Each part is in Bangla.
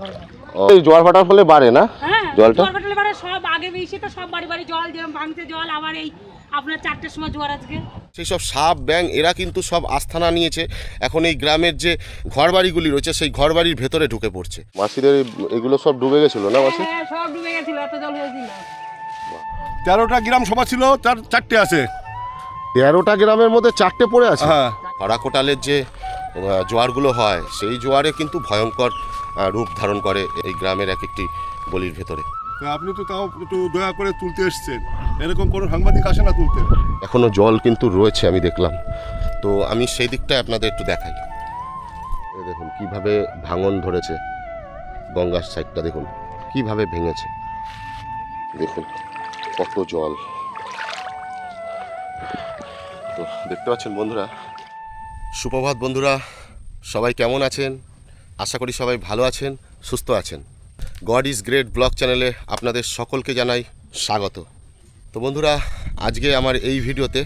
ঘরে জোয়ার ভাটার ফলে বাড়ে না হ্যাঁ জলটা? জোয়ার ভাটালে বারে সব আগে বেশি তো সব বাড়ি বাড়ি জল যেরকম জল আবার এই আপনার চারটের সময় জোয়ার আজকে। সেই সব সাপ ব্যাং এরা কিন্তু সব আস্থানা নিয়েছে। এখন এই গ্রামের যে ঘরবাড়িগুলি রয়েছে সেই ঘরবাড়ির ভেতরে ঢুকে পড়ছে। মাসিদের এগুলো সব ডুবে গেছিল না মাসি? হ্যাঁ সব ডুবে গেছিল এত জল হয়েছিল। তেরোটা গ্রাম সভা ছিল তার চারটে আছে। তেরোটা গ্রামের মধ্যে চারটে পড়ে আছে? হ্যাঁ। খরাকোটালের যে জোয়ারগুলো হয় সেই জোয়ারে কিন্তু ভয়ঙ্কর রূপ ধারণ করে এই গ্রামের এক একটি গলির ভেতরে। আপনি তো তাও একটু দয়া করে তুলতে এসছেন। এরকম কোনো সাংবাদিক আসে না তুলতে। এখনও জল কিন্তু রয়েছে আমি দেখলাম। তো আমি সেই দিকটা আপনাদের একটু দেখাই। দেখুন কীভাবে ভাঙন ধরেছে গঙ্গার সাইডটা দেখুন কীভাবে ভেঙেছে। দেখুন কত জল। তো দেখতে পাচ্ছেন বন্ধুরা সুপ্রভাত বন্ধুরা, সবাই কেমন আছেন? আশা করি সবাই ভালো আছেন, সুস্থ আছেন। গড ইজ গ্রেট ব্লগ চ্যানেলে আপনাদের সকলকে জানাই স্বাগত। তো বন্ধুরা, আজকে আমার এই ভিডিওতে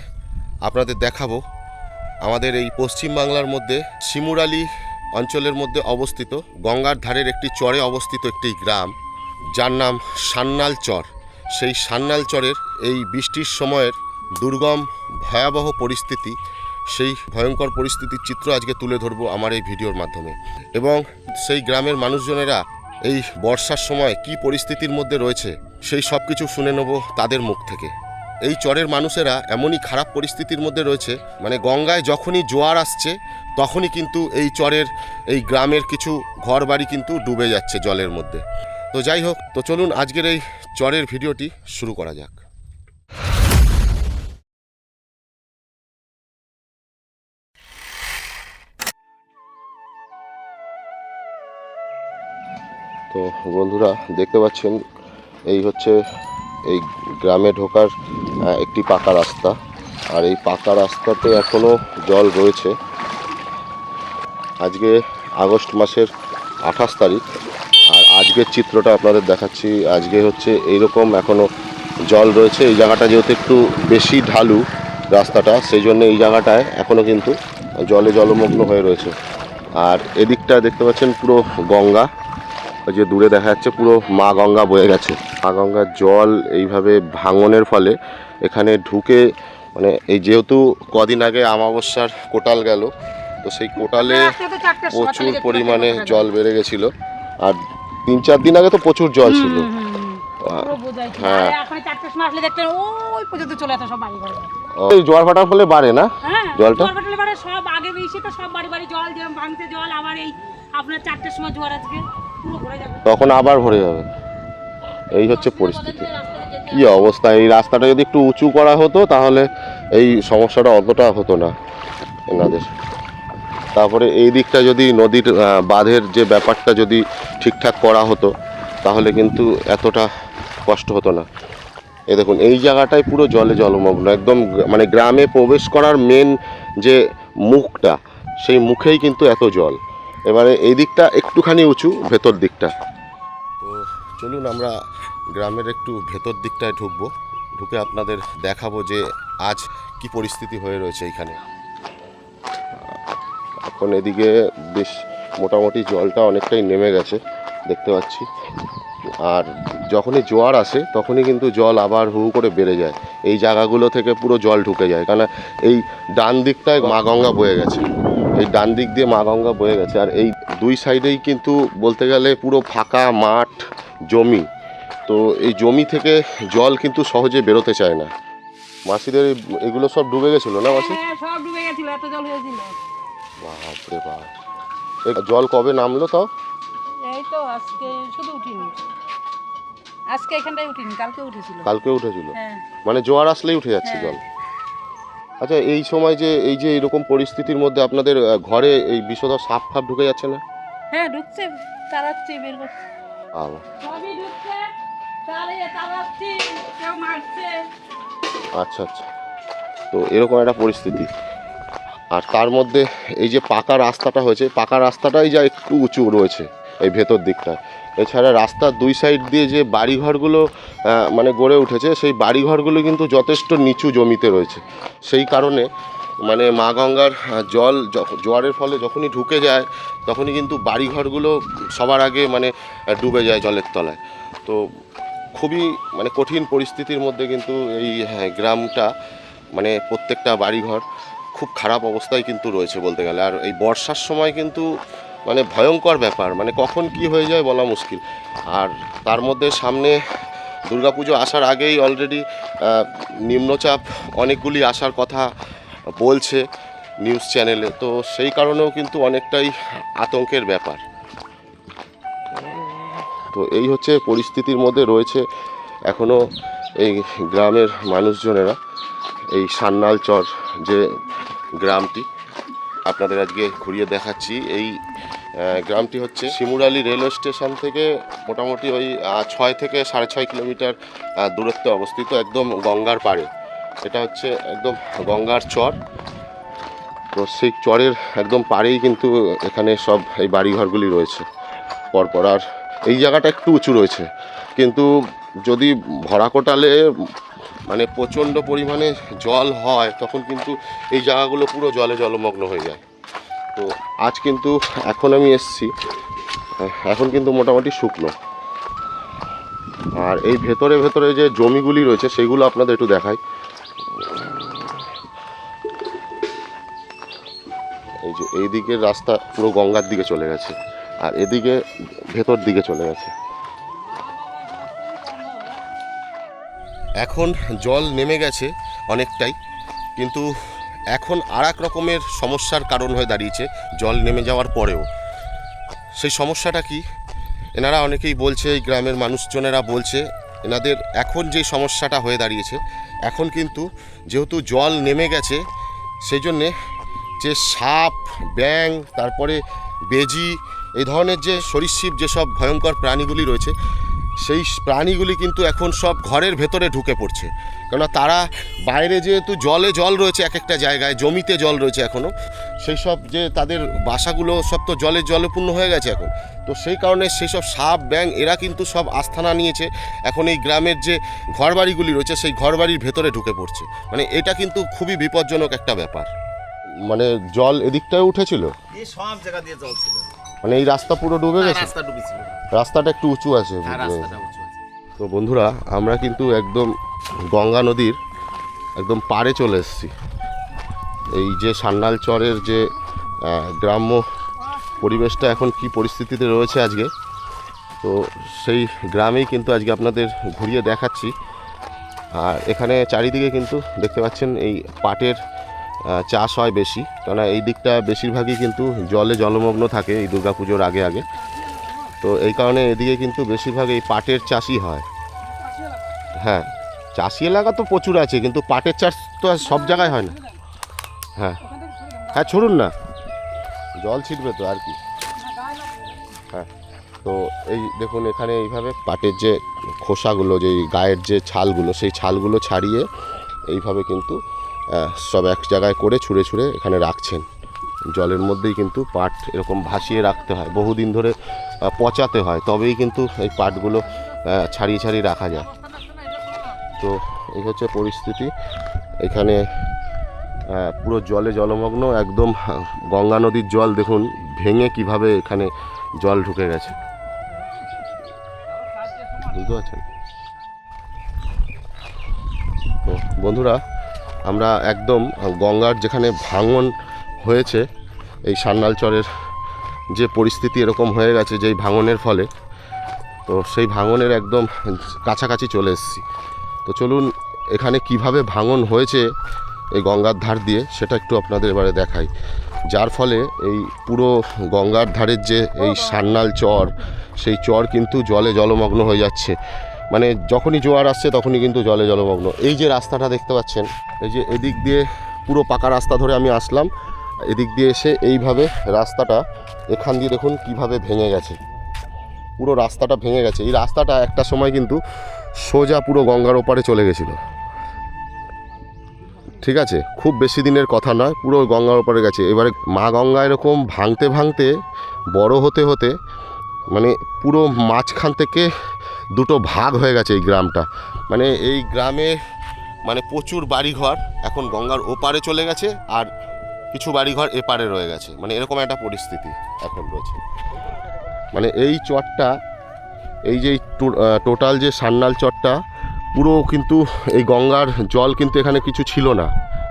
আপনাদের দেখাবো আমাদের এই পশ্চিম বাংলার মধ্যে শিমুরালি অঞ্চলের মধ্যে অবস্থিত গঙ্গার ধারের একটি চরে অবস্থিত একটি গ্রাম, যার নাম সান্নাল চর। সেই সান্নাল চরের এই বৃষ্টির সময়ের দুর্গম ভয়াবহ পরিস্থিতি সেই ভয়ঙ্কর পরিস্থিতির চিত্র আজকে তুলে ধরবো আমার এই ভিডিওর মাধ্যমে। এবং সেই গ্রামের মানুষজনেরা এই বর্ষার সময় কি পরিস্থিতির মধ্যে রয়েছে, সেই সব কিছু শুনে নেব তাদের মুখ থেকে। এই চরের মানুষেরা এমনই খারাপ পরিস্থিতির মধ্যে রয়েছে মানে গঙ্গায় যখনই জোয়ার আসছে, তখনই কিন্তু এই চরের, এই গ্রামের কিছু ঘর বাড়ি কিন্তু ডুবে যাচ্ছে জলের মধ্যে। তো যাই হোক, তো চলুন আজকের এই চরের ভিডিওটি শুরু করা যাক। তো বন্ধুরা, দেখতে পাচ্ছেন, এই হচ্ছে এই গ্রামে ঢোকার একটি পাকা রাস্তা। আর এই পাকা রাস্তাতে এখনও জল রয়েছে। আজকে আগস্ট মাসের আঠাশ তারিখ। আর আজকের চিত্রটা আপনাদের দেখাচ্ছি। আজকে হচ্ছে এইরকম এখনও জল রয়েছে। এই জায়গাটা যেহেতু একটু বেশি ঢালু রাস্তাটা, সেই জন্য এই জায়গাটায় এখনও কিন্তু জলে জলমগ্ন হয়ে রয়েছে। আর এদিকটা দেখতে পাচ্ছেন পুরো গঙ্গা। ওই যে দূরে দেখা যাচ্ছে পুরো মা গঙ্গা বয়ে গেছে। মা গঙ্গার জল এইভাবে ভাঙনের ফলে এখানে ঢুকে মানে এই যেহেতু কদিন আগে আমাবস্যার কোটাল গেল তো সেই কোটালে সময় প্রচুর পরিমাণে জল বেড়ে গেছিল। আর তিন চার দিন আগে তো প্রচুর জল ছিল। হ্যাঁ। জোয়ার ভাটার ফলে বাড়ে না হ্যাঁ জলটা? সব আগে বেশি তো সব বাড়ি বাড়ি জল ভাঙছে জল আবার এই আপনার চারটের সময় জোয়ার আজকে। তখন আবার ভরে যাবে। এই হচ্ছে পরিস্থিতি। কি অবস্থা? এই রাস্তাটা যদি একটু উঁচু করা হতো, তাহলে এই সমস্যাটা অতটা হতো না এনাদের। তারপরে এই দিকটা যদি নদীর বাঁধের যে ব্যাপারটা যদি ঠিকঠাক করা হতো, তাহলে কিন্তু এতটা কষ্ট হতো না। এ দেখুন, এই জায়গাটায় পুরো জলে জলমগ্ন, একদম মানে গ্রামে প্রবেশ করার মেন যে মুখটা, সেই মুখেই কিন্তু এত জল। এবারে এই দিকটা একটুখানি উঁচু ভেতর দিকটা। তো চলুন আমরা গ্রামের একটু ভেতর দিকটায় ঢুকবো। ঢুকে আপনাদের দেখাবো যে আজ কি পরিস্থিতি হয়ে রয়েছে এইখানে এখন এদিকে বেশ মোটামুটি জলটা অনেকটাই নেমে গেছে দেখতে পাচ্ছি। আর যখনই জোয়ার আসে তখনই কিন্তু জল আবার হু হু করে বেড়ে যায়। এই জায়গাগুলো থেকে পুরো জল ঢুকে যায় কারণ এই ডান দিকটায় মা গঙ্গা বয়ে গেছে। এই ডান দিক দিয়ে মা গঙ্গা বয়ে গেছে। আর এই দুই সাইডেই কিন্তু বলতে গেলে পুরো ফাঁকা মাঠ জমি। তো এই জমি থেকে জল কিন্তু সহজে বেরোতে চায় না। মাসিদের এগুলো সব ডুবে গেছিল না মাসি? হ্যাঁ সব ডুবে গেছিল এত জল হয়েছিল। বাপরে বাপ। জল কবে নামলো তাও? এই তো আজকে শুধু উঠিনি। আজকে এখানটায় উঠিনি কালকে উঠেছিল। কালকে উঠেছিল? হ্যাঁ। মানে জোয়ার আসলেই উঠে যাচ্ছে হ্যাঁ। জল। আচ্ছা এই সময় যে এই যে এরকম পরিস্থিতির মধ্যে আপনাদের ঘরে এই বিষধর সাপ ফাপ ঢুকে যাচ্ছে না? হ্যাঁ ঢুকছে তাড়াচ্ছি বের করছে সবই ঢুকছে তাড়াচ্ছি কেউ মারছে। আচ্ছা আচ্ছা। তো এরকম একটা পরিস্থিতি। আর তার মধ্যে এই যে পাকা রাস্তাটা হয়েছে পাকা রাস্তাটাই যা একটু উঁচু রয়েছে এই ভেতর দিকটা এছাড়া রাস্তার দুই সাইড দিয়ে যে বাড়িঘরগুলো মানে গড়ে উঠেছে সেই বাড়িঘরগুলো কিন্তু যথেষ্ট নিচু জমিতে রয়েছে। সেই কারণে মানে মা গঙ্গার জল জোয়ারের ফলে যখনই ঢুকে যায় তখনই কিন্তু বাড়িঘরগুলো সবার আগে মানে ডুবে যায় জলের তলায়। তো খুবই মানে কঠিন পরিস্থিতির মধ্যে কিন্তু এই হ্যাঁ, গ্রামটা মানে প্রত্যেকটা বাড়িঘর খুব খারাপ অবস্থায় কিন্তু রয়েছে বলতে গেলে। আর এই বর্ষার সময় কিন্তু মানে ভয়ঙ্কর ব্যাপার মানে কখন কি হয়ে যায় বলা মুশকিল। আর তার মধ্যে সামনে দুর্গাপুজো আসার আগেই অলরেডি নিম্নচাপ অনেকগুলি আসার কথা বলছে নিউজ চ্যানেলে তো সেই কারণেও কিন্তু অনেকটাই আতঙ্কের ব্যাপার। তো এই হচ্ছে পরিস্থিতির মধ্যে রয়েছে এখনও এই গ্রামের মানুষজনেরা, এই সান্নাল চর যে গ্রামটি। আপনাদের আজকে ঘুরিয়ে দেখাচ্ছি। এই গ্রামটি হচ্ছে শিমুরালি রেলওয়ে স্টেশন থেকে মোটামুটি ওই ছয় থেকে সাড়ে ছয় কিলোমিটার দূরত্বে অবস্থিত একদম গঙ্গার পাড়ে। এটা হচ্ছে একদম গঙ্গার চর। তো সেই চরের একদম পাড়েই কিন্তু এখানে সব এই বাড়িঘরগুলি রয়েছে। পরপর আর এই জায়গাটা একটু উঁচু রয়েছে। কিন্তু যদি ভরা কোটালে মানে প্রচণ্ড পরিমাণে জল হয়, তখন কিন্তু এই জায়গাগুলো পুরো জলে জলমগ্ন হয়ে যায়। তো আজ কিন্তু এখন আমি এসছি, এখন কিন্তু মোটামুটি শুকনো। আর এই ভেতরে ভেতরে যে জমিগুলি রয়েছে, সেগুলো আপনাদের একটু দেখাই। এই যে, এই দিকের রাস্তা পুরো গঙ্গার দিকে চলে গেছে, আর এদিকে ভেতর দিকে চলে গেছে। এখন জল নেমে গেছে অনেকটাই, কিন্তু এখন আর এক রকমের সমস্যার কারণ হয়ে দাঁড়িয়েছে জল নেমে যাওয়ার পরেও। সেই সমস্যাটা কি? এনারা অনেকেই বলছে, এই গ্রামের মানুষজনেরা বলছে, এনাদের এখন যে সমস্যাটা হয়ে দাঁড়িয়েছে, এখন কিন্তু যেহেতু জল নেমে গেছে, সেই জন্যে যে সাপ ব্যাং তারপরে বেজি, এই ধরনের যে সরীসৃপ যেসব ভয়ঙ্কর প্রাণীগুলি রয়েছে সেই প্রাণীগুলি কিন্তু এখন সব ঘরের ভেতরে ঢুকে পড়ছে। কেননা তারা বাইরে যেহেতু জলে জল রয়েছে এক একটা জায়গায় জমিতে জল রয়েছে এখনও সেই সব যে তাদের বাসাগুলো সব তো জলে জলপূর্ণ হয়ে গেছে এখন। তো সেই কারণে সেই সব সাপ ব্যাং এরা কিন্তু সব আস্থানা নিয়েছে। এখন এই গ্রামের যে ঘরবাড়িগুলি রয়েছে সেই ঘরবাড়ির ভেতরে ঢুকে পড়ছে। মানে এটা কিন্তু খুবই বিপজ্জনক একটা ব্যাপার। মানে জল এদিকটায় উঠেছিল? সব জায়গা দিয়ে জল ছিল। মানে এই রাস্তা পুরো ডুবে গেছে? রাস্তা ডুবেছিল। রাস্তাটা একটু উঁচু আছে হ্যাঁ রাস্তাটা উঁচু আছে। তো বন্ধুরা আমরা কিন্তু একদম গঙ্গা নদীর একদম পাড়ে চলে এসেছি। এই যে সান্নাল চরের যে গ্রাম্য পরিবেশটা এখন কি পরিস্থিতিতে রয়েছে আজকে তো সেই গ্রামেই কিন্তু আজকে আপনাদের ঘুরিয়ে দেখাচ্ছি। আর এখানে চারিদিকে কিন্তু দেখতে পাচ্ছেন এই পাটের চাষ হয় বেশি কেননা এই দিকটা বেশিরভাগই কিন্তু জলে জলমগ্ন থাকে এই দুর্গাপুজোর আগে আগে। তো এই কারণে এদিকে কিন্তু বেশিরভাগ এই পাটের চাষই হয়। হ্যাঁ চাষি এলাকা তো প্রচুর আছে, কিন্তু পাটের চাষ তো সব জায়গায় হয় না। হ্যাঁ। হ্যাঁ ছড়ুন না। জল ছিটবে তো, আর কি। হ্যাঁ তো এই দেখুন, এখানে এইভাবে পাটের যে খোসাগুলো, যে গায়ের যে ছালগুলো, সেই ছালগুলো ছাড়িয়ে এইভাবে কিন্তু সব এক জায়গায় করে ছুঁড়ে ছুঁড়ে এখানে রাখছেন। জলের মধ্যেই কিন্তু পাট এরকম ভাসিয়ে রাখতে হয়, বহুদিন ধরে পচাতে হয়, তবেই কিন্তু এই পাটগুলো ছাড়িয়ে ছাড়িয়ে রাখা যায়। তো এই হচ্ছে পরিস্থিতি। এখানে পুরো জলে জলমগ্ন, একদম গঙ্গা নদীর জল দেখুন, ভেঙে কীভাবে এখানে জল ঢুকে গেছে। বুঝতে পারছেন? বন্ধুরা, আমরা একদম গঙ্গার যেখানে ভাঙন হয়েছে, এই সান্নাল চরের যে পরিস্থিতি এরকম হয়ে গেছে, যেই ভাঙনের ফলে, তো সেই ভাঙনের একদম কাছাকাছি চলে এসেছি। তো চলুন এখানে কীভাবে ভাঙন হয়েছে এই গঙ্গার ধার দিয়ে, সেটা একটু আপনাদের এবারে দেখাই। যার ফলে এই পুরো গঙ্গার ধারের যে এই সান্নাল চর, সেই চর কিন্তু জলে জলমগ্ন হয়ে যাচ্ছে। মানে যখনই জোয়ার আসছে, তখনই কিন্তু জলে জলমগ্ন। এই যে রাস্তাটা দেখতে পাচ্ছেন, এই যে এদিক দিয়ে পুরো পাকা রাস্তা ধরে আমি আসলাম। এদিক দিয়ে এসে এইভাবে রাস্তাটা, এখান দিয়ে দেখুন কীভাবে ভেঙে গেছে। পুরো রাস্তাটা ভেঙে গেছে। এই রাস্তাটা একটা সময় কিন্তু সোজা পুরো গঙ্গার ওপারে চলে গেছিল। ঠিক আছে? খুব বেশি দিনের কথা নয়, পুরো গঙ্গার ওপারে গেছে। এবারে মা গঙ্গা এরকম ভাঙতে ভাঙতে, বড় হতে হতে মানে পুরো মাঝখান থেকে দুটো ভাগ হয়ে গেছে এই গ্রামটা। মানে এই গ্রামে মানে প্রচুর বাড়িঘর এখন গঙ্গার ওপারে চলে গেছে। আর কিছু বাড়িঘর এপারে রয়ে গেছে। মানে এরকম একটা পরিস্থিতি এখন রয়েছে। মানে এই চটটা এই যে টোটাল যে সান্নাল চটটা পুরো কিন্তু এই গঙ্গার জল কিন্তু এখানে কিছু ছিল না।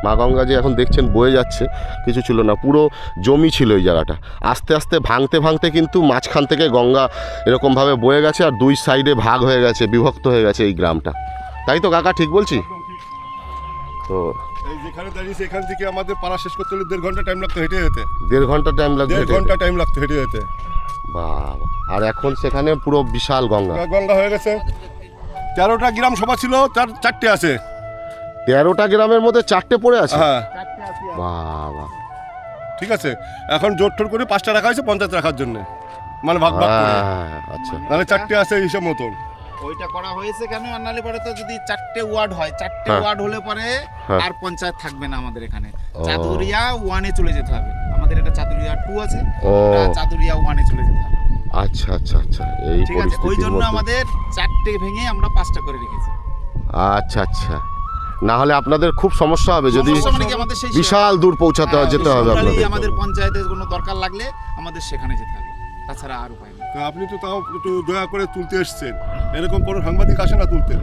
মা গঙ্গা যে এখন দেখছেন বয়ে যাচ্ছে, কিছু ছিল না। পুরো জমি ছিল এই জায়গাটা। আস্তে আস্তে ভাঙতে ভাঙতে কিন্তু মাঝখান থেকে গঙ্গা এরকমভাবে বয়ে গেছে আর দুই সাইডে ভাগ হয়ে গেছে, বিভক্ত হয়ে গেছে এই গ্রামটা। তাই তো কাকা, ঠিক বলছি? তো এই যেখানে দাঁড়িয়েছে এখান থেকে আমাদের পাড়া শেষ করতে হলে দেড় ঘণ্টা টাইম লাগতো হেঁটে যেতে দেড় ঘণ্টা টাইম লাগবে দেড় ঘণ্টা টাইম লাগতো হেঁটে যেতে। বাবা আর এখন সেখানে পুরো বিশাল গঙ্গা। গঙ্গা হয়ে গেছে। তেরোটা গ্রাম সভা ছিল তার চারটে আছে। তেরোটা গ্রামের মধ্যে চারটে পড়ে আছে? হ্যাঁ। বাবা। ঠিক আছে এখন জোর টোর করে পাঁচটা রাখা হয়েছে পঞ্চায়েত রাখার জন্য। মানে ভাগ ভাগ করে। হ্যাঁ, আচ্ছা। নাহলে চারটে আছে হিসাব মতন। ওইটা করা হয়েছে কেন? নাহলে পরে তো যদি চারটে ওয়ার্ড হয় চারটে হ্যাঁ। ওয়ার্ড হলে পরে হ্যাঁ। আর পঞ্চায়েত থাকবে না আমাদের এখানে। ও। চাতুরিয়া ওয়ানে চলে যেতে হবে। আমাদের এটা চাতুরিয়া টু আছে চাতুরিয়া ওয়ানে চলে যেতে হবে। আচ্ছা আচ্ছা আচ্ছা। এই ঠিক আছে ওই জন্য আমাদের চারটে ভেঙে আমরা পাঁচটা করে রেখেছি। আচ্ছা আচ্ছা। না হলে আপনাদের খুব সমস্যা হবে। যদি মানে বিশাল দূর পৌঁছাতে হ্যাঁ, যেতে হবে আপনাদের আমাদের পঞ্চায়েতের কোনো দরকার লাগলে আমাদের সেখানে যেতে হবে। তাছাড়া আর উপায় আপনি তো তাও একটু দয়া করে তুলতে এসছেন। এরকম কোনো সাংবাদিক আসে না তুলতে।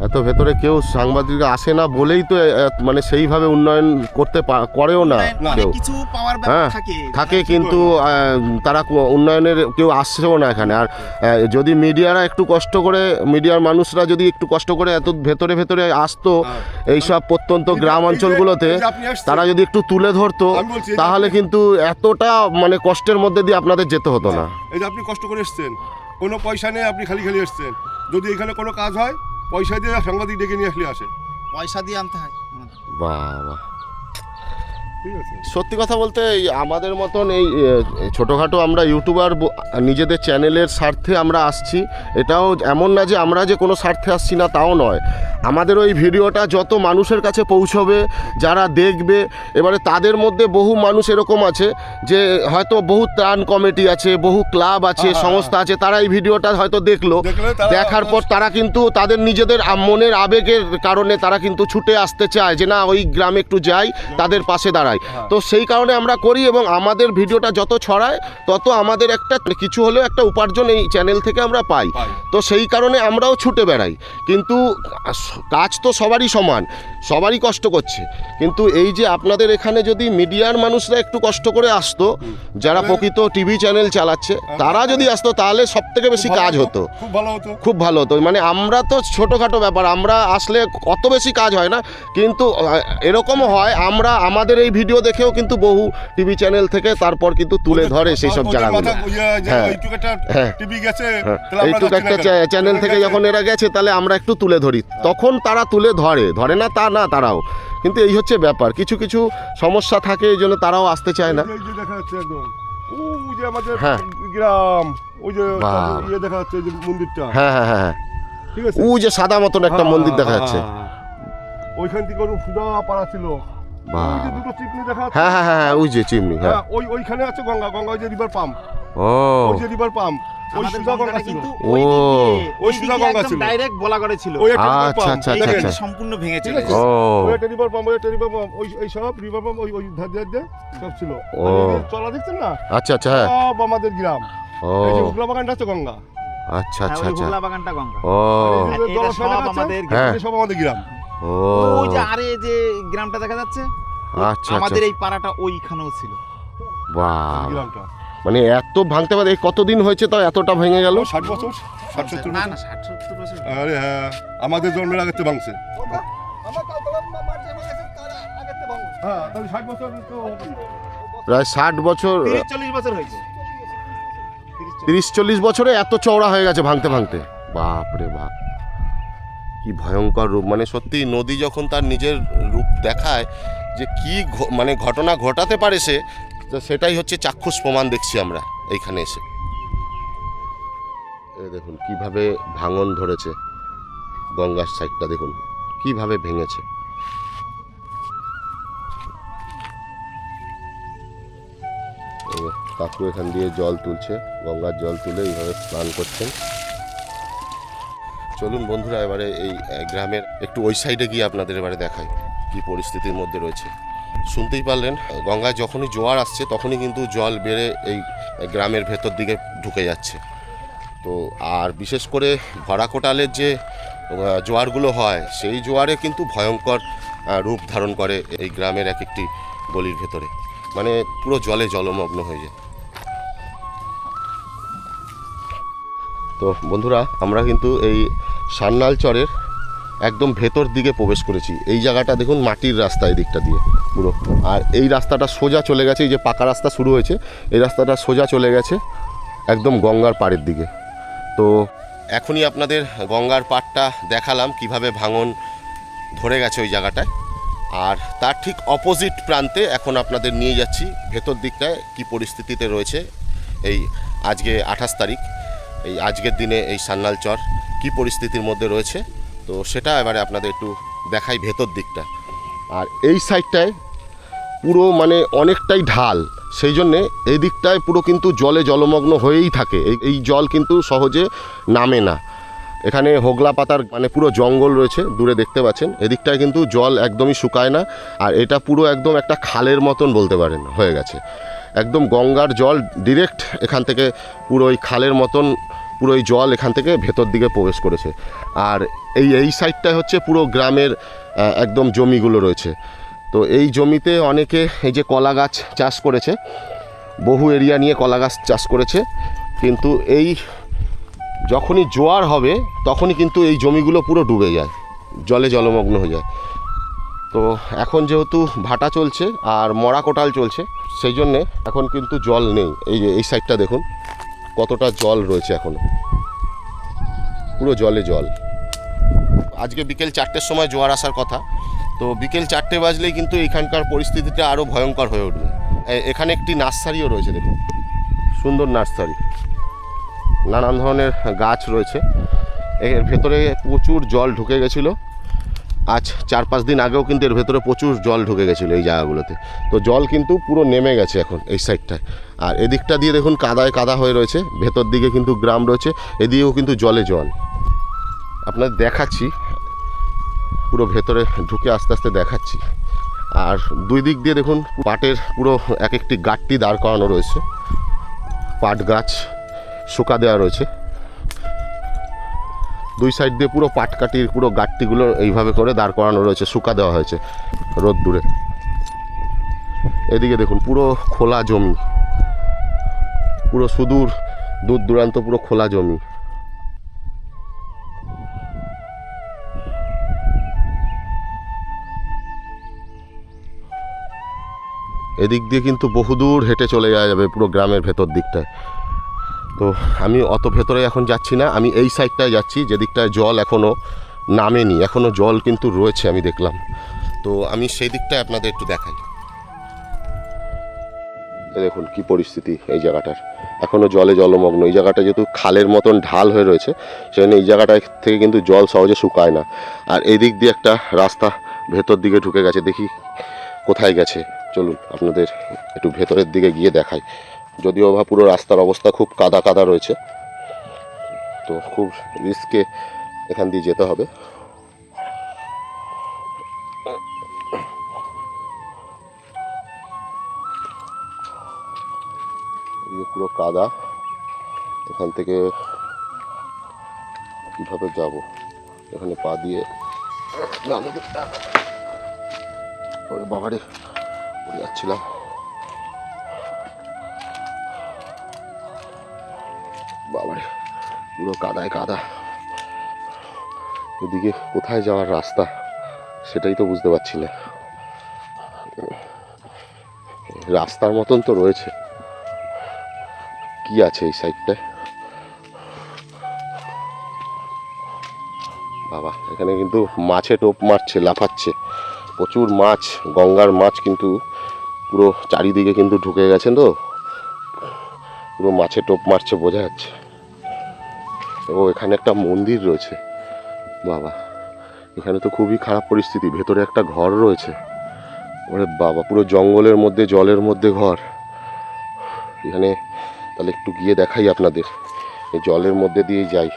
এত ভেতরে কেউ সাংবাদিক আসে না বলেই তো মানে সেইভাবে উন্নয়ন করতে করেও না মানে কেউ। হ্যাঁ, থাকে। থাকে কিন্তু তারা উন্নয়নের কেউ আসছেও না এখানে। আর যদি মিডিয়ারা একটু কষ্ট করে মিডিয়ার মানুষরা যদি একটু কষ্ট করে এত ভেতরে ভেতরে আসতো হ্যাঁ। এইসব প্রত্যন্ত গ্রাম অঞ্চলগুলোতে তারা যদি একটু তুলে ধরতো তাহলে কিন্তু এতটা মানে কষ্টের মধ্যে দিয়ে আপনাদের যেতে হতো না। এই যে আপনি কষ্ট করে এসছেন কোনো পয়সা নেই আপনি খালি খালি এসছেন। যদি এখানে কোনো কাজ হয় পয়সা দিয়ে সাংবাদিক ডেকে নিয়ে আসলে আসে। পয়সা দিয়ে আনতে হয়। বাবা। ঠিক আছে। সত্যি কথা বলতে এই আমাদের মতন এই ছোটোখাটো আমরা ইউটিউবার নিজেদের চ্যানেলের স্বার্থে আমরা আসছি। এটাও এমন না যে আমরা যে কোনো স্বার্থে আসছি না তাও নয়। আমাদের ওই ভিডিওটা যত মানুষের কাছে পৌঁছবে যারা দেখবে এবারে তাদের মধ্যে বহু মানুষ এরকম আছে যে হয়তো বহু ত্রাণ কমিটি আছে বহু ক্লাব আছে সংস্থা আছে তারা এই ভিডিওটা হয়তো দেখল। দেখার পর তারা কিন্তু তাদের নিজেদের মনের আবেগের কারণে তারা কিন্তু ছুটে আসতে চায় যে না ওই গ্রামে একটু যাই তাদের পাশে দাঁড়াই। হ্যাঁ। তো সেই কারণে আমরা করি এবং আমাদের ভিডিওটা যত ছড়ায় তত আমাদের একটা কিছু হলেও একটা উপার্জন এই চ্যানেল থেকে আমরা পাই। তো সেই কারণে আমরাও ছুটে বেড়াই। কিন্তু কাজ তো সবারই সমান। সবারই কষ্ট করছে। কিন্তু এই যে আপনাদের এখানে যদি মিডিয়ার মানুষরা একটু কষ্ট করে আসতো যারা প্রকৃত টিভি চ্যানেল চালাচ্ছে তারা যদি আসতো তাহলে সব থেকে বেশি কাজ হতো। খুব ভালো হতো। খুব ভালো হতো। মানে আমরা তো ছোটোখাটো ব্যাপার আমরা আসলে অত বেশি কাজ হয় না। কিন্তু এরকমও হয় আমরা আমাদের এই ভিডিও দেখেও কিন্তু বহু টিভি চ্যানেল থেকে তারপর কিন্তু তুলে ধরে সেই সব জায়গাগুলো। হ্যাঁ। হ্যাঁ। হ্যাঁ, এইটুকু একটা চ্যা- চ্যানেল থেকে যখন এরা গেছে তাহলে আমরা একটু তুলে ধরি। তখন তারা তুলে ধরে। ধরে না তা না তারাও। কিন্তু এই হচ্ছে ব্যাপার কিছু কিছু সমস্যা থাকে এই জন্য তারাও আসতে চায় না। এই যে- এই যে দেখা যাচ্ছে একদম। ওই যে আমাদের হ্যাঁ। গ্রাম ওই যে ইয়ে দেখা যাচ্ছে যে মন্দিরটা। হ্যাঁ হ্যাঁ হ্যাঁ হ্যাঁ। ঠিক আছে? ও যে সাদা মতন একটা হ্যাঁ, মন্দির দেখা যাচ্ছে। ওইখান থেকে ওরকম সুদা পাড়া ছিল। ওই দুটো চিকনি দেখা যাচ্ছে। হ্যাঁ হ্যাঁ হ্যাঁ ওই যে চিমনি হ্যাঁ। ওই ওইখানে আছে গঙ্গা গঙ্গা ওই যে রিভার পাম্প ও। ওই যে রিভার পাম্প ওই আমাদের গঙ্গাটা কিন্তু ওই ওই ওই সুদা দিক দিয়ে গঙ্গা ছিল। ডাইরেক্ট বলাগড়ে ছিল। ওই একটা আচ্ছা, আচ্ছা, এই আচ্ছা। সম্পূর্ণ ভেঙে ঠিক চলে গেছে ওই একটা রিভার পাম্প ওই একটা রিভার পাম্প ওই এই সব রিভার পাম্প ওই ওই ধার ধার দিয়ে সব ছিল। ও। আর এই যে চলা দেখছেন না? আচ্ছা আচ্ছা হ্যাঁ। সব আমাদের গ্রাম। ও। এই যে উগলা বাগানটা আছে গঙ্গা। আচ্ছা হ্যাঁ, আচ্ছা আচ্ছা। বাগানটা গঙ্গা। ও। সব আমাদের। সব আমাদের গ্রাম। ও। ওই যে আরে যে গ্রামটা দেখা যাচ্ছে? আচ্ছা আচ্ছা। আমাদের এই পাড়াটা ওইখানেও ছিল। বাহ। গ্রামটা। মানে এত ভাঙতে পারে কতদিন হয়েছে তাও এতটা ভেঙে গেল? ষাট বছর? ষাট সত্তর না বছর? আরে হ্যাঁ আমাদের জন্মের আগে ভাঙছে। হ্যাঁ প্রায় ষাট বছর তিরিশ চল্লিশ বছর হয়েছে। তিরিশ চল্লিশ বছরে এত চওড়া হয়ে গেছে ভাঙতে ভাঙতে। বাপরে বাপ। কি ভয়ঙ্কর রূপ। মানে সত্যি নদী যখন তার নিজের রূপ দেখায় যে কি মানে ঘটনা ঘটাতে পারে সে তো সেটাই হচ্ছে চাক্ষুষ প্রমাণ দেখছি আমরা এইখানে এসে। দেখুন, কীভাবে ভাঙন ধরেছে গঙ্গার সাইডটা দেখুন, কীভাবে ভেঙেছে। কাকু এখান দিয়ে জল তুলছে, গঙ্গার জল তুলে এইভাবে স্নান করছেন। চলুন বন্ধুরা, এবারে এই গ্রামের একটু ওই সাইডে গিয়ে আপনাদের এবারে দেখাই, কি পরিস্থিতির মধ্যে রয়েছে। শুনতেই পারলেন, গঙ্গায় যখনই জোয়ার আসছে তখনই কিন্তু জল বেড়ে এই গ্রামের ভেতর দিকে ঢুকে যাচ্ছে। তো আর বিশেষ করে ভরা কোটালের যে জোয়ারগুলো হয়, সেই জোয়ারে কিন্তু ভয়ঙ্কর রূপ ধারণ করে এই গ্রামের এক একটি গলির ভেতরে। মানে পুরো জলে জলমগ্ন হয়ে যায়। তো বন্ধুরা, আমরা কিন্তু এই সান্নাল চরের একদম ভেতর দিকে প্রবেশ করেছি। এই জায়গাটা দেখুন, মাটির রাস্তা এই দিকটা দিয়ে, পুরো। আর এই রাস্তাটা সোজা চলে গেছে, এই যে পাকা রাস্তা শুরু হয়েছে, এই রাস্তাটা সোজা চলে গেছে একদম গঙ্গার পাড়ের দিকে। তো এখনই আপনাদের গঙ্গার পাড়টা দেখালাম, কীভাবে ভাঙন ধরে গেছে ওই জায়গাটায়। আর তার ঠিক অপোজিট প্রান্তে এখন আপনাদের নিয়ে যাচ্ছি, ভেতর দিকটায় কি পরিস্থিতিতে রয়েছে এই আজকে আঠাশ তারিখ, এই আজকের দিনে এই সান্নাল চর কি পরিস্থিতির মধ্যে রয়েছে। তো সেটা এবারে আপনাদের একটু দেখাই ভেতর দিকটা। আর এই সাইডটায় পুরো মানে অনেকটাই ঢাল, সেই জন্যে এই দিকটায় পুরো কিন্তু জলে জলমগ্ন হয়েই থাকে। এই জল কিন্তু সহজে নামে না। এখানে হোগলা পাতার মানে পুরো জঙ্গল রয়েছে, দূরে দেখতে পাচ্ছেন। এদিকটায় কিন্তু জল একদমই শুকায় না, আর এটা পুরো একদম একটা খালের মতন বলতে পারেন, হয়ে গেছে। একদম গঙ্গার জল ডিরেক্ট এখান থেকে পুরো ওই খালের মতন পুরো এই জল এখান থেকে ভেতর দিকে প্রবেশ করেছে। আর এই এই সাইডটায় হচ্ছে পুরো গ্রামের একদম জমিগুলো রয়েছে। তো এই জমিতে অনেকে এই যে কলা গাছ চাষ করেছে, বহু এরিয়া নিয়ে কলা গাছ চাষ করেছে। কিন্তু এই যখনই জোয়ার হবে, তখনই কিন্তু এই জমিগুলো পুরো ডুবে যায়, জলে জলমগ্ন হয়ে যায়। তো এখন যেহেতু ভাটা চলছে আর মরা কোটাল চলছে, সেই জন্যে এখন কিন্তু জল নেই। এই এই সাইডটা দেখুন। কতটা জল রয়েছে এখনও পুরো জলে জল। আজকে বিকেল চারটের সময় জোয়ার আসার কথা। তো বিকেল চারটে বাজলেই কিন্তু এখানকার পরিস্থিতিটা আরও ভয়ঙ্কর হয়ে উঠবে। এখানে একটি নার্সারিও রয়েছে, দেখুন। সুন্দর নার্সারি। নানান ধরনের গাছ রয়েছে। এর ভেতরে প্রচুর জল ঢুকে গেছিল। আজ চার পাঁচ দিন আগেও কিন্তু এর ভেতরে প্রচুর জল ঢুকে গেছিল এই জায়গাগুলোতে। তো জল কিন্তু পুরো নেমে গেছে এখন এই সাইডটায় আর এদিকটা দিয়ে দেখুন কাদায় কাদা হয়ে রয়েছে, ভেতর দিকে কিন্তু গ্রাম রয়েছে, এদিকেও কিন্তু জলে জল। আপনাদের দেখাচ্ছি, পুরো ভেতরে ঢুকে আস্তে আস্তে দেখাচ্ছি। আর দুই দিক দিয়ে দেখুন পাটের পুরো এক একটি গাঁটটি দাঁড় করানো রয়েছে। পাট গাছ শুকা দেওয়া রয়েছে। দুই সাইড দিয়ে পুরো পাটকাঠির পুরো গাঁটটিগুলো এইভাবে করে দাঁড় করানো রয়েছে, শুকা দেওয়া হয়েছে রোদ দূরে এদিকে দেখুন, পুরো খোলা জমি। পুরো সুদূর, দূর দূরান্ত পুরো খোলা জমি। এদিক দিয়ে কিন্তু বহুদূর হেঁটে চলে যাওয়া যাবে পুরো গ্রামের ভেতর দিকটায়। তো আমি অত ভেতরে এখন যাচ্ছি না। আমি এই সাইডটায় যাচ্ছি, যেদিকটায় জল এখনও নামেনি। এখনও জল কিন্তু রয়েছে, আমি দেখলাম। তো আমি সেই দিকটায় আপনাদের একটু দেখাই। দেখুন কি পরিস্থিতি এই জায়গাটার। এখনও জলে জলমগ্ন। এই জায়গাটা যেহেতু খালের মতন ঢাল হয়ে রয়েছে, সেজন্য এই জায়গাটা থেকে কিন্তু জল সহজে শুকায় না। আর এই দিক দিয়ে একটা রাস্তা ভেতর দিকে ঢুকে গেছে। দেখি কোথায় গেছে। চলুন আপনাদের একটু ভেতরের দিকে গিয়ে দেখাই। যদিও বা পুরো রাস্তার অবস্থা খুব কাদা কাদা রয়েছে, তো খুব রিস্কে এখান দিয়ে যেতে হবে। পুরো কাদা, এখান থেকে কীভাবে যাব? এখানে পা দিয়ে বাবারে যাচ্ছিলাম। পুরো কাদায় কাদা এদিকে কোথায় যাওয়ার রাস্তা, সেটাই তো বুঝতে পারছি না। রাস্তার মতন তো রয়েছে। কি আছে এই সাইডটায়? বাবা, এখানে কিন্তু মাছে টোপ মারছে, লাফাচ্ছে। প্রচুর মাছ, গঙ্গার মাছ কিন্তু পুরো চারিদিকে কিন্তু ঢুকে গেছেন তো। পুরো মাছে টোপ মারছে, বোঝা যাচ্ছে। ও এখানে একটা মন্দির রয়েছে। বাবা, এখানে তো খুবই খারাপ পরিস্থিতি। ভেতরে একটা ঘর রয়েছে। ওরে বাবা, পুরো জঙ্গলের মধ্যে, জলের মধ্যে ঘর। এখানে তাহলে একটু গিয়ে দেখাই আপনাদের। এই জলের মধ্যে দিয়ে যাই।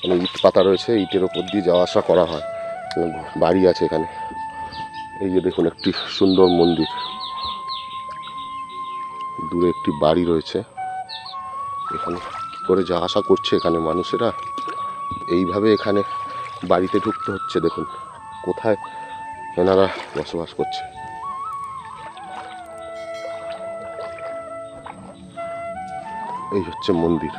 মানে ইট পাতা রয়েছে। ইটের ওপর দিয়ে যাওয়া আসা করা হয়। বাড়ি আছে এখানে। এই যে দেখুন, একটি সুন্দর মন্দির। দূরে একটি বাড়ি রয়েছে। এখানে কী করে যাওয়া আসা করছে এখানে মানুষেরা, এইভাবে এখানে বাড়িতে ঢুকতে হচ্ছে। দেখুন, কোথায় এনারা বসবাস করছে। এই হচ্ছে মন্দির।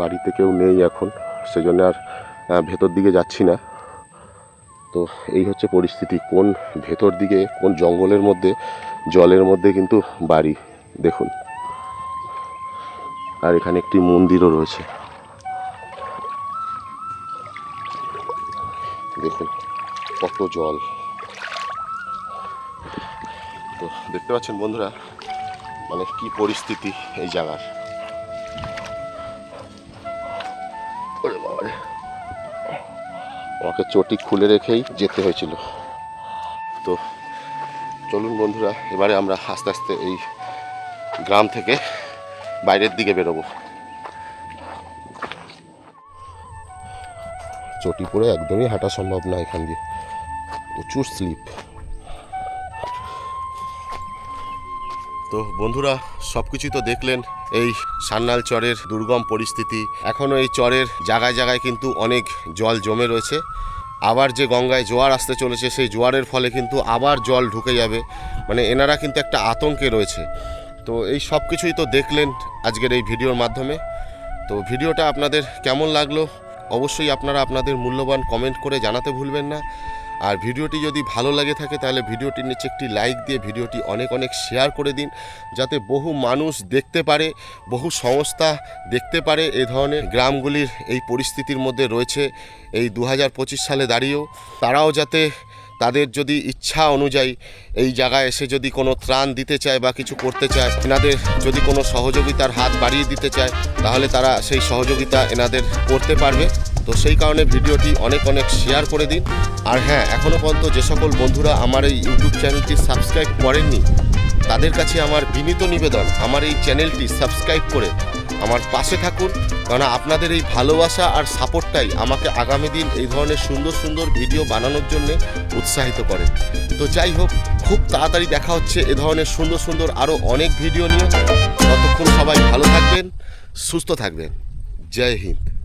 বাড়িতে কেউ নেই এখন, সেজন্য আর ভেতর দিকে যাচ্ছি না। তো এই হচ্ছে পরিস্থিতি, কোন ভেতর দিকে, কোন জঙ্গলের মধ্যে, জলের মধ্যে কিন্তু বাড়ি, দেখুন। আর এখানে একটি মন্দিরও রয়েছে। দেখুন, কত জল। তো দেখতে পাচ্ছেন বন্ধুরা মানে কি পরিস্থিতি এই জায়গার। আমাকে চটি খুলে রেখেই যেতে হয়েছিল। তো চলুন বন্ধুরা, এবারে আমরা আস্তে আস্তে এই গ্রাম থেকে বাইরের দিকে বেরোবো। চটি পরে একদমই হাঁটা সম্ভব না এখান দিয়ে। প্রচুর স্লিপ। তো বন্ধুরা সব কিছুই তো দেখলেন, এই সান্নাল চরের দুর্গম পরিস্থিতি। এখনও এই চরের জায়গায় জায়গায় কিন্তু অনেক জল জমে রয়েছে। আবার যে গঙ্গায় জোয়ার আসতে চলেছে, সেই জোয়ারের ফলে কিন্তু আবার জল ঢুকে যাবে। মানে এনারা কিন্তু একটা আতঙ্কে রয়েছে। তো এই সব কিছুই তো দেখলেন আজকের এই ভিডিওর মাধ্যমে। তো ভিডিওটা আপনাদের কেমন লাগল? অবশ্যই আপনারা আপনাদের মূল্যবান কমেন্ট করে জানাতে ভুলবেন না। আর ভিডিওটি যদি ভালো লাগে থাকে, তাহলে ভিডিওটির নিচে একটি লাইক দিয়ে ভিডিওটি অনেক অনেক শেয়ার করে দিন, যাতে বহু মানুষ দেখতে পারে, বহু সংস্থা দেখতে পারে এ ধরনের গ্রামগুলির এই পরিস্থিতির মধ্যে রয়েছে এই দু হাজার পঁচিশ সালে দাঁড়িয়েও। তারাও যাতে তাদের যদি ইচ্ছা অনুযায়ী এই জায়গায় এসে যদি কোনো ত্রাণ দিতে চায় বা কিছু করতে চায়, এনাদের যদি কোনো সহযোগিতার হাত বাড়িয়ে দিতে চায়, তাহলে তারা সেই সহযোগিতা এনাদের করতে পারবে। তো সেই কারণে ভিডিওটি অনেক অনেক শেয়ার করে দিন। আর হ্যাঁ এখনও পর্যন্ত যে সকল বন্ধুরা আমার এই ইউটিউব চ্যানেলটি সাবস্ক্রাইব করেননি তাদের কাছে আমার বিনীত নিবেদন, আমার এই চ্যানেলটি সাবস্ক্রাইব করে আমার পাশে থাকুন কারণ আপনাদের এই ভালোবাসা আর সাপোর্টটাই আমাকে আগামী দিন এই ধরনের সুন্দর সুন্দর ভিডিও বানানোর জন্য উৎসাহিত করে। তো যাই হোক, খুব তাড়াতাড়ি দেখা হচ্ছে এ ধরনের সুন্দর সুন্দর আরও অনেক ভিডিও নিয়ে। ততক্ষণ সবাই ভালো থাকবেন, সুস্থ থাকবেন। জয় হিন্দ।